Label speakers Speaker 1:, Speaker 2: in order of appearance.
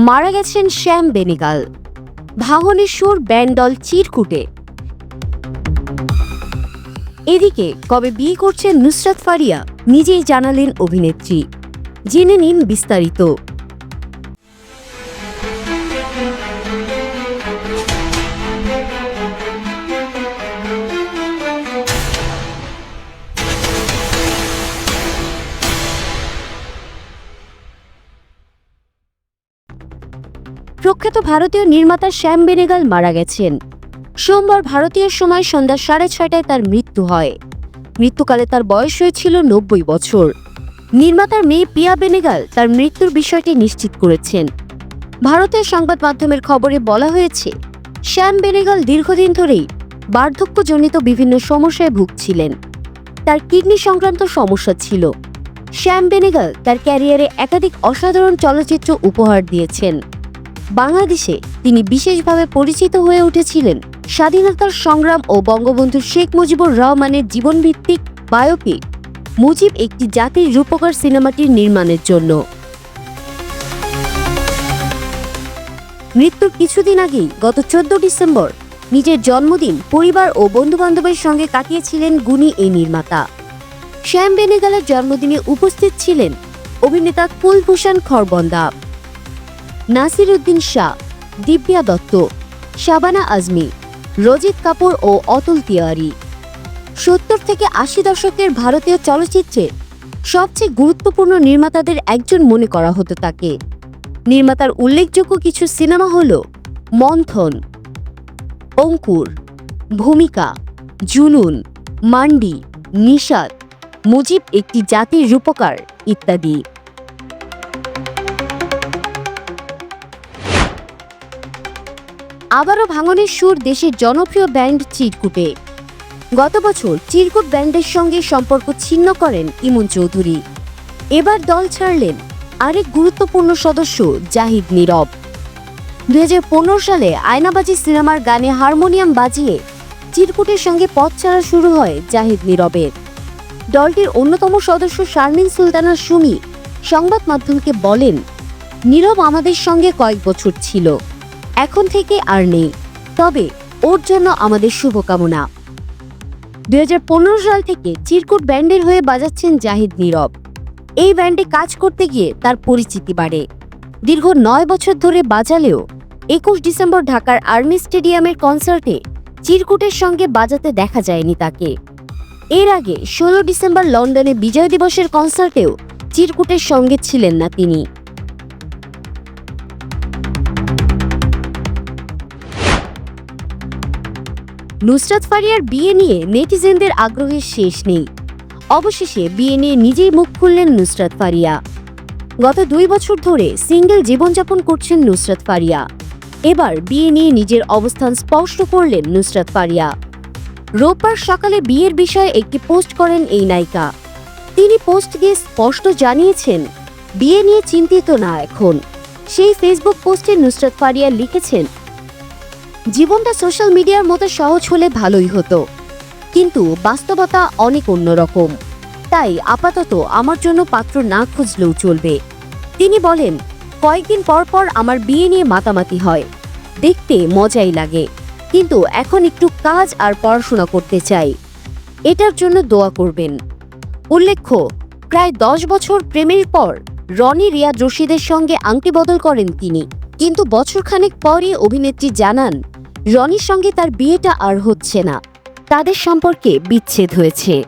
Speaker 1: মারা গেছেন শ্যাম বেনিগাল। ভাগনেশ্বর সুর ব্যান্ডল চিরকুটে। এদিকে, কবে বিয়ে করছেন নুসরাত ফারিয়া, নিজেই জানালেন অভিনেত্রী। জেনে নিন বিস্তারিত। প্রখ্যাত ভারতীয় নির্মাতা শ্যাম বেনেগাল মারা গেছেন। সোমবার ভারতীয় সময় সন্ধ্যা সাড়ে ছয়টায় তার মৃত্যু হয়। মৃত্যুকালে তার বয়স হয়েছিল নব্বই বছর। নির্মাতার মেয়ে পিয়া বেনেগাল তার মৃত্যুর বিষয়টি নিশ্চিত করেছেন। ভারতের সংবাদ মাধ্যমের খবরে বলা হয়েছে, শ্যাম বেনেগাল দীর্ঘদিন ধরেই বার্ধক্যজনিত বিভিন্ন সমস্যায় ভুগছিলেন। তার কিডনি সংক্রান্ত সমস্যা ছিল। শ্যাম বেনেগাল তার ক্যারিয়ারে একাধিক অসাধারণ চলচ্চিত্র উপহার দিয়েছেন। বাংলাদেশে তিনি বিশেষভাবে পরিচিত হয়ে উঠেছিলেন স্বাধীনতার সংগ্রাম ও বঙ্গবন্ধু শেখ মুজিবুর রহমানের জীবনভিত্তিক বায়োপিক মুজিব একটি জাতির রূপকার সিনেমাটির নির্মাণের জন্য। মৃত্যুর কিছুদিন আগেই গত চোদ্দ ডিসেম্বর নিজের জন্মদিন পরিবার ও বন্ধুবান্ধবের সঙ্গে কাটিয়েছিলেন গুণী এই নির্মাতা। শ্যাম বেনেগালের জন্মদিনে উপস্থিত ছিলেন অভিনেতা কুলভূষণ খরবন্দা নাসির উদ্দিন শাহ, দিব্যা দত্ত, শাবানা আজমি, রজিত কাপুর ও অতুল তিওয়ারি। সত্তর থেকে আশি দশকের ভারতীয় চলচ্চিত্রে সবচেয়ে গুরুত্বপূর্ণ নির্মাতাদের একজন মনে করা হতো তাকে। নির্মাতার উল্লেখযোগ্য কিছু সিনেমা হল মন্থন, অঙ্কুর, ভূমিকা, জুনুন, মান্ডি নিষাদ মুজিব একটি জাতির রূপকার ইত্যাদি। আবারও ভাঙনের সুর দেশের জনপ্রিয় ব্যান্ড চিরকুটে। গত বছর চিরকুট ব্যান্ডের সঙ্গে সম্পর্ক ছিন্ন করেন ইমন চৌধুরী। এবার দল ছাড়লেন আরেক গুরুত্বপূর্ণ সদস্য জাহিদ নীরব। দু হাজার পনেরো সালে আয়নাবাজি সিনেমার গানে হারমোনিয়াম বাজিয়ে চিরকুটের সঙ্গে পথ ছাড়া শুরু হয় জাহিদ নীরবের। দলটির অন্যতম সদস্য শারমিন সুলতানা সুমি সংবাদ মাধ্যমকে বলেন, নীরব আমাদের সঙ্গে কয়েক বছর ছিল। এখন থেকে আর নেই। তবে ওর জন্য আমাদের শুভকামনা। দু হাজার পনেরো সাল থেকে চিরকুট ব্যান্ডের হয়ে বাজাচ্ছেন জাহিদ নীরব। এই ব্যান্ডে কাজ করতে গিয়ে তার পরিচিতি বাড়ে। দীর্ঘ নয় বছর ধরে বাজালেও একুশ ডিসেম্বর ঢাকার আর্মি স্টেডিয়ামের কনসার্টে চিরকুটের সঙ্গে বাজাতে দেখা যায়নি তাকে। এর আগে ষোলো ডিসেম্বর লন্ডনে বিজয় দিবসের কনসার্টেও চিরকুটের সঙ্গে ছিলেন না তিনি। নুসরাত ফারিয়ার বিয়ে নিয়ে নেটিজেনদের আগ্রহের শেষ নেই। অবশেষে বিয়ে নিয়ে নিজেই মুখ খুললেন নুসরাত ফারিয়া। গত দুই বছর ধরে সিঙ্গেল জীবনযাপন করছেন নুসরাত ফারিয়া। এবার বিয়ে নিয়ে নিজের অবস্থান স্পষ্ট করলেন নুসরাত ফারিয়া। রোববার সকালে বিয়ের বিষয়ে একটি পোস্ট করেন এই নায়িকা। তিনি পোস্ট দিয়ে স্পষ্ট জানিয়েছেন, বিয়ে নিয়ে চিন্তিত না এখন। সেই ফেসবুক পোস্টে নুসরাত ফারিয়া লিখেছেন জীবনটা সোশ্যাল মিডিয়ার মতো সহজ হলে ভালোই হতো। কিন্তু বাস্তবতা অনেক অন্যরকম তাই আপাতত আমার জন্য পাত্র না খুঁজলেও চলবে। তিনি বলেন, কয়েকদিন পর পর আমার বিয়ে নিয়ে মাতামাতি হয়। দেখতে মজাই লাগে। কিন্তু এখন একটু কাজ আর পড়াশোনা করতে চাই। এটার জন্য দোয়া করবেন। উল্লেখ্য, প্রায় দশ বছর প্রেমের পর রনি রিয়া রশিদের সঙ্গে আংটি বদল করেন তিনি। কিন্তু বছরখানেক পরই অভিনেত্রী জানান রনির সঙ্গে তার বিয়েটা আর হচ্ছে না। তাদের সম্পর্কে বিচ্ছেদ হয়েছে।